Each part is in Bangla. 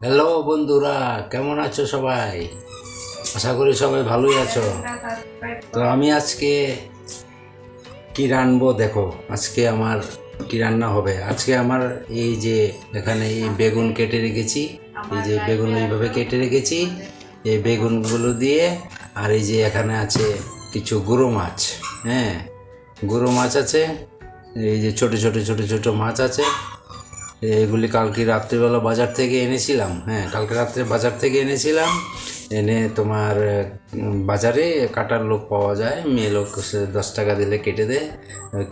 হ্যালো বন্ধুরা, কেমন আছো সবাই? আশা করি সবাই ভালোই আছো। তো আমি আজকে কি রানবো দেখো, আজকে আমার কি রান্না হবে? আজকে আমার এই যে এখানে এই বেগুন কেটে রেখেছি, এই যে বেগুন এইভাবে কেটে রেখেছি, এই বেগুনগুলো দিয়ে, আর এই যে এখানে আছে কিছু গুঁড়ো মাছ হ্যাঁ? গুঁড়ো মাছ আছে, এই যে ছোট ছোট ছোট ছোট মাছ আছে এগুলি কালকে রাত্রিবেলা বাজার থেকে এনেছিলাম হ্যাঁ কালকে রাত্রে বাজার থেকে এনেছিলাম। এনে তোমার বাজারে কাটার লোক পাওয়া যায়, মেয়ে লোক দশ টাকা দিলে কেটে দেয়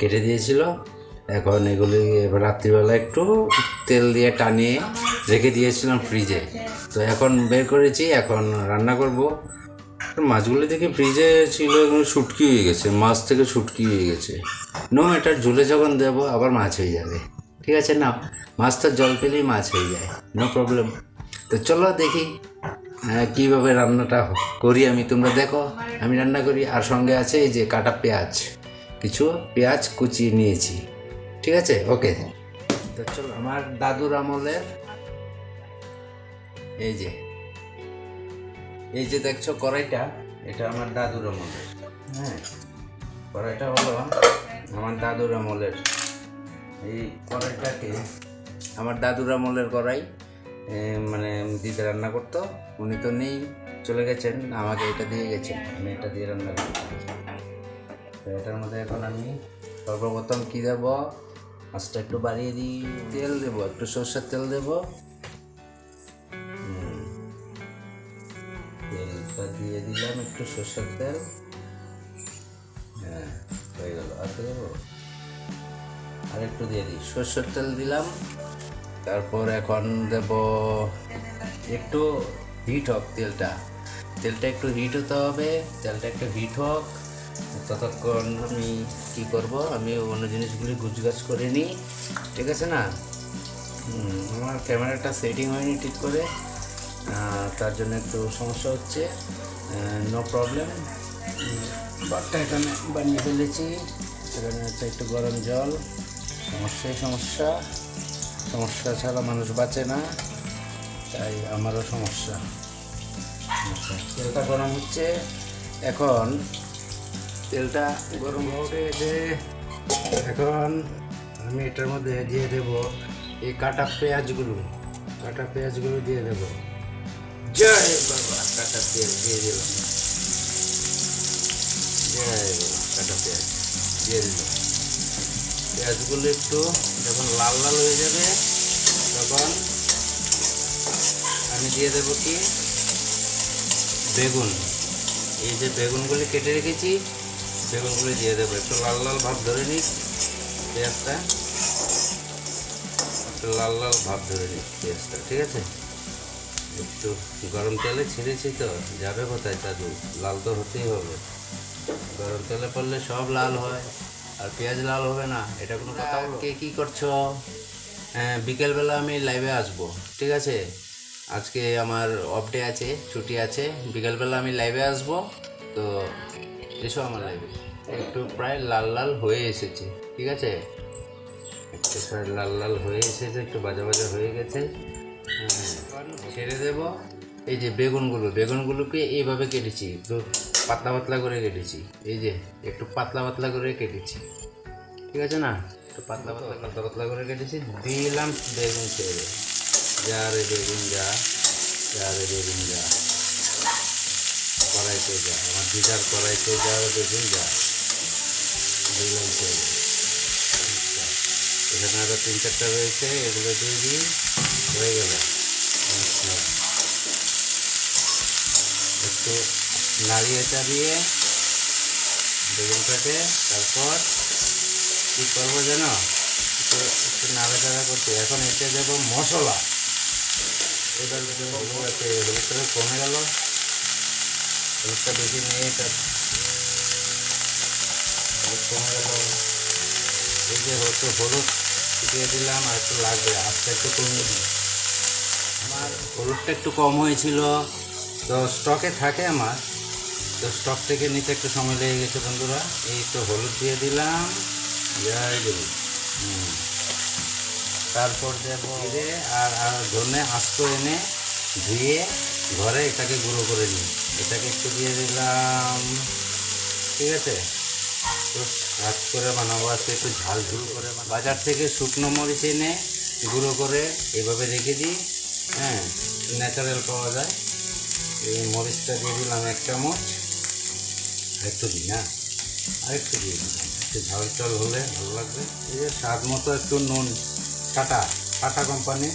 কেটে দিয়েছিল। এখন এগুলি রাত্রিবেলা একটু তেল দিয়ে টানিয়ে রেখে দিয়েছিলাম ফ্রিজে। তো এখন বের করেছি, এখন রান্না করব। মাছগুলি দেখে ফ্রিজে ছিল, এগুলো শুটকি হয়ে গেছে, মাছ থেকে শুটকি হয়ে গেছে। নো এটার ঝুলে যখন দেবো, আবার মাছ হয়ে যাবে। ঠিক আছে না? মাছ তো জল পেলেই মাছ হয়ে যায় নো প্রবলেম তো চলো দেখি কীভাবে রান্নাটা করি আমি। তোমরা দেখো, আমি রান্না করি, আর সঙ্গে আছে এই যে কাটা পেঁয়াজ। কিছু পেঁয়াজ কুচিয়ে নিয়েছি, ঠিক আছে? ওকে তো চলো, আমার দাদুর আমলের এই যে এই যে দেখছ কড়াইটা, এটা আমার দাদুর আমলের হ্যাঁ? কড়াইটা হলো আমার দাদুর আমলের। এই কড়াইটাকে আমার দাদুর আমলের কড়াই মানে দিদি রান্না করতো। উনি তো নেই, চলে গেছেন, আমাকে এটা দিয়ে গেছেন, আমি এটা দিয়ে রান্না করি তো এটার মধ্যে এখন আমি সর্বপ্রথম কী দেবো? মাছটা একটু বাড়িয়ে দিই, তেল দেবো, একটু সর্ষের তেল দেবো। তেলটা দিয়ে দিলাম একটু সর্ষের তেল। হ্যাঁ হয়ে গেল। আর দেবো? আর একটু দিয়ে দিই। সর্ষের তেল দিলাম, তারপর এখন দেব একটু হিট হোক তেলটা। তেলটা একটু হিট হতে হবে, তেলটা একটু হিট হোক ততক্ষণ আমি কি করব, আমি অন্য জিনিসগুলি গুছগাছ করে নিই, ঠিক আছে না? আমার ক্যামেরাটা সেটিং হয়নি ঠিক করে তার জন্য একটু সমস্যা হচ্ছে নো প্রবলেম বাটটা এখানে বানিয়ে ফেলেছি, এখানে হচ্ছে একটু গরম জল। সমস্যাই সমস্যা। সমস্যা ছাড়া মানুষ বাঁচে না তাই আমারও সমস্যা। আচ্ছা, তেলটা গরম হচ্ছে। এখন তেলটা গরম হয়ে যে এখন আমি এটার মধ্যে দিয়ে দেব এই কাটা পেঁয়াজগুলো। কাটা পেঁয়াজগুলো দিয়ে দেব। জয় বাবা কাটা পেঁয়াজ দিয়ে দিলাম। জয় বাবা কাটা পেঁয়াজ দিয়ে দিলাম। পেঁয়াজগুলো একটু যখন লাল লাল হয়ে যাবে, তখন আমি দিয়ে দেবো কি? বেগুন। এই যে বেগুনগুলি কেটে রেখেছি, বেগুনগুলি দিয়ে দেবো। একটু লাল লাল ভাব ধরে নিই, পেঁয়াজটা। একটু লাল লাল ভাব ধরে নিই, পেঁয়াজটা, ঠিক আছে? একটু গরম তেলে ছেড়েছি তো, যাবে কোথায় দাদু লাল তো হতেই হবে। গরম তেলে পড়লে সব লাল হয়। আর পেঁয়াজ লাল হবে না এটা কোনো কথা কে কী করছ? হ্যাঁ বিকেলবেলা আমি লাইভে আসব ঠিক আছে? আজকে আমার অফ ডে আছে ছুটি আছে বিকেলবেলা আমি লাইভে আসব তো এসো আমার লাইভে একটু প্রায় লাল লাল হয়ে এসেছে ঠিক আছে? একটু প্রায় লাল লাল হয়ে এসেছে একটু বাজা বাজা হয়ে গেছে। হ্যাঁ, ছেড়ে দেবো। এই যে বেগুনগুলো বেগুনগুলোকে এইভাবে কেটেছি একটু পাতলা পাতলা করে কেটেছি। এই যে একটু পাতলা পাতলা করে কেটেছি। ঠিক আছে না? একটু পাতলা পাতলা পাতলা পাতলা করে কেটেছি। দিলাম বেগুন ছেড়ে যা রে বেগুন যা। যা রে বেগুন যা। কড়াইতে যা। আমার দিদার কড়াইতে যা বেগুন যা। দিলাম ছেড়ে আচ্ছা, এখানে আরও তিন চারটা রয়েছে। এগুলো দিয়ে দিই। হয়ে গেল। আচ্ছা। একটু নাড়িয়ে চাড়িয়ে বেগুনটাকে তারপর কী করব যেন একটু নাড়াচাড়া করতে এখন এতে দেবো মশলা। এবার হলুদটা কমে গেল। হলুদটা বেশি নিয়ে এটা কমে গেল। এই যে হতো হলুদ দিয়ে দিলাম, আর একটু লাগবে আস্তে একটু কমিয়ে দিই। আমার হলুদটা একটু কম হয়েছিল। তো স্টকে থাকে আমার। তো স্টক থেকে নিতে একটু সময় লেগে গেছে বন্ধুরা। এই তো হলুদ দিয়ে দিলাম। জয় গুরু তারপর দেব জিরে আর আর ধনে আস্ত এনে ধুয়ে ঘরে এটাকে গুঁড়ো করে নিই। এটাকে একটু দিয়ে দিলাম। ঠিক আছে? তো হাত করে বানাবো আজকে একটু ঝাল ঝুল করে। বাজার থেকে শুকনো মরিচ এনে গুঁড়ো করে এভাবে রেখে দিই। হ্যাঁ ন্যাচারাল পাওয়া যায়। এই মরিচটা দিয়ে দিলাম এক চামচ। দিই, না? আরেকটু দিয়ে দিলাম একটু ঝাল চাল হলে ভালো লাগবে। এই যে স্বাদ মতো একটু নুন, টাটা টাটা কোম্পানি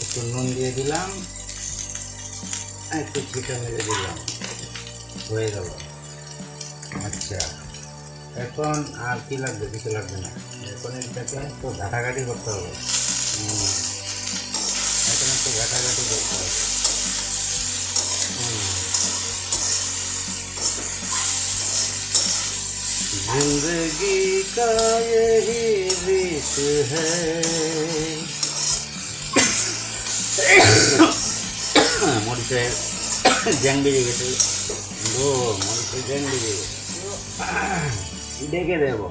একটু নুন দিয়ে দিলাম। একটু ছিটা মেরে দিলাম। হয়ে গেল। আচ্ছা। এখন আর কি লাগবে? কিছু লাগবে না। এখন এটাকে একটু ঘাটাঘাটি করতে হবে। এখন একটু ঘাটাঘাটি করতে হবে। जिंदगी का यही रीत है মরিচে জ্যাং বেজে গেছে ও মরিচে জ্যাং বেজে গেছে ডেকে দেব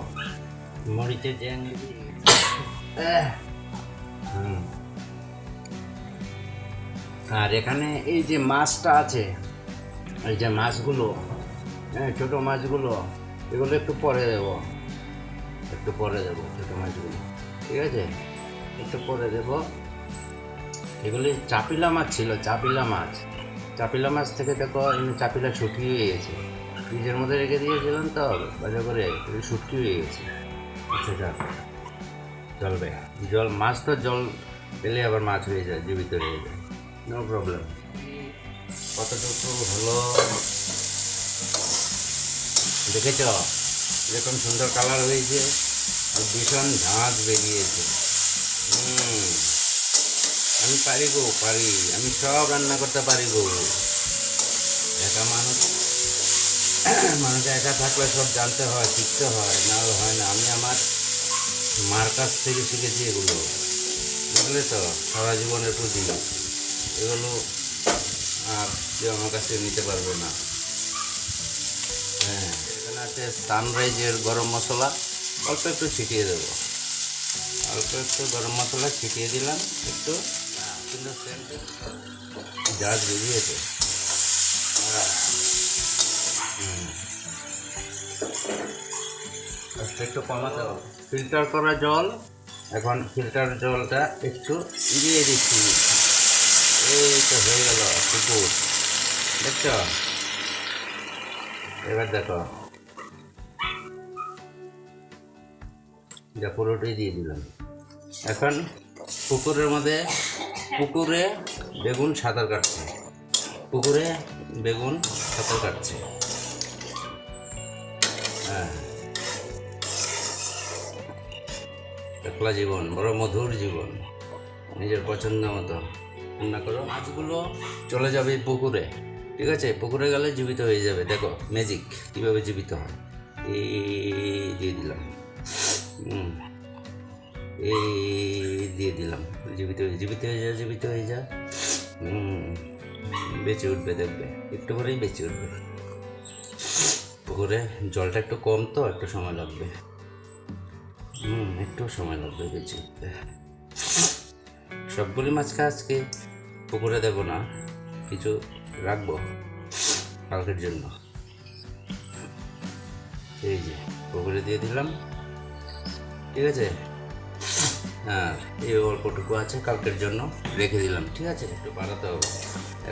মরিচে জ্যাং বেজে গেছে আহ, হুম। আর এখানে এই যে মাছটা আছে এই যে মাছগুলো হ্যাঁ ছোটো মাছগুলো এগুলো একটু পরে দেব। একটু পরে দেব ছোটো মাছগুলো ঠিক আছে? একটু পরে দেব। এগুলি চাপিলা মাছ ছিল, চাপিলা মাছ। চাপিলা মাছ থেকে দেখো, এমনি চাপিলা হয়ে গেছে ফ্রিজের মধ্যে রেখে দিয়েছিলাম তো বাজার করে হয়ে গেছে সেটা চলবে। জল, মাছ তো জল পেলে আবার মাছ হয়ে যায়, জীবিত হয়ে যায়। নো প্রবলেম কতটুকু হলো? দেখেছ? এরকম সুন্দর কালার হয়েছে আর ভীষণ ঝাঁঝ বেরিয়েছে। আমি পারি গো, পারি। আমি সব রান্না করতে পারি গো। একা মানুষ। মানুষ একা থাকলে সব জানতে হয়, শিখতে হয়, না হয় না। আমি আমার মার কাছ থেকে শিখেছি এগুলো। বুঝলে তো? সারা জীবনের প্রতি। এগুলো আর কেউ আমার কাছ থেকে নিতে পারবে না। আছে সানরাইজের গরম মশলা অল্প একটু ছিটিয়ে দেবো। অল্প একটু গরম মশলা ছিটিয়ে দিলাম একটু সেন্ট জাজ বেরিয়েছে। হ্যাঁ। একটু কমাতে হবে ফিল্টার করা জল এখন ফিল্টার জলটা একটু দিয়ে দিচ্ছি। এই তো হয়ে গেল পুকুর। দেখছ? এবার দেখো। যা পুরোটাই দিয়ে দিলাম। এখন পুকুরের মধ্যে পুকুরে বেগুন, সাঁতার কাটছে। পুকুরে বেগুন, সাঁতার কাটছে। হ্যাঁ। একলা জীবন, বড় মধুর জীবন। নিজের পছন্দ মতো রান্না করো। মাছগুলো চলে যাবে পুকুরে, ঠিক আছে? পুকুরে গেলে জীবিত হয়ে যাবে। দেখো ম্যাজিক কীভাবে জীবিত হয়। এই জীবিত হয়ে জীবিত হয়ে যা, জীবিত হয়ে যা। বেঁচে উঠবে, দেখবে। একটু করেই বেঁচে উঠবে। পুকুরে জলটা একটু কম তো, একটু সময় লাগবে। হুম, একটু সময় লাগবে বেঁচে উঠতে। সবগুলি মাছকে আজকে পুকুরে দেব না, কিছু রাখব কালকের জন্য। এই যে, পুকুরে দিয়ে দিলাম। ঠিক আছে? আর এই অল্পটুকু আছে, কালকের জন্য রেখে দিলাম, ঠিক আছে? একটু বাড়াতে হবে।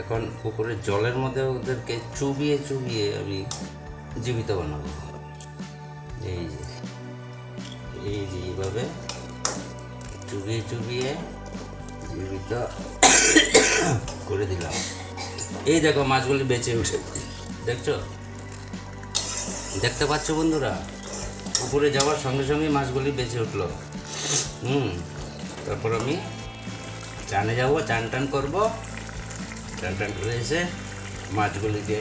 এখন পুকুরের জলের মধ্যে ওদেরকে চুবিয়ে চুবিয়ে আমি জীবিত বানাবো। এই যে এই যে এইভাবে চুবিয়ে চুবিয়ে জীবিত করে দিলাম। এই দেখো মাছগুলি বেঁচে উঠে, দেখছ? দেখতে পাচ্ছ বন্ধুরা? উপরে যাওয়ার সঙ্গে সঙ্গে মাছগুলি বেঁচে উঠল। হুম, তারপর আমি চানে যাব, চান টান করব। চান টান করে এসে মাছগুলিকে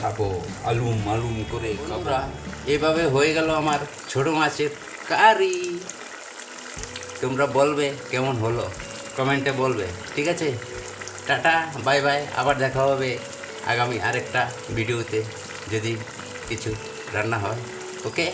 খাব, আলুম আলুম করে খাব। এভাবে হয়ে গেল আমার ছোট মাছের কারি। তোমরা বলবে কেমন হলো? কমেন্টে বলবে, ঠিক আছে? টাটা, বাই বাই, আবার দেখা হবে আগামী আরেকটা ভিডিওতে যদি কিছু রান্না হয়, ওকে?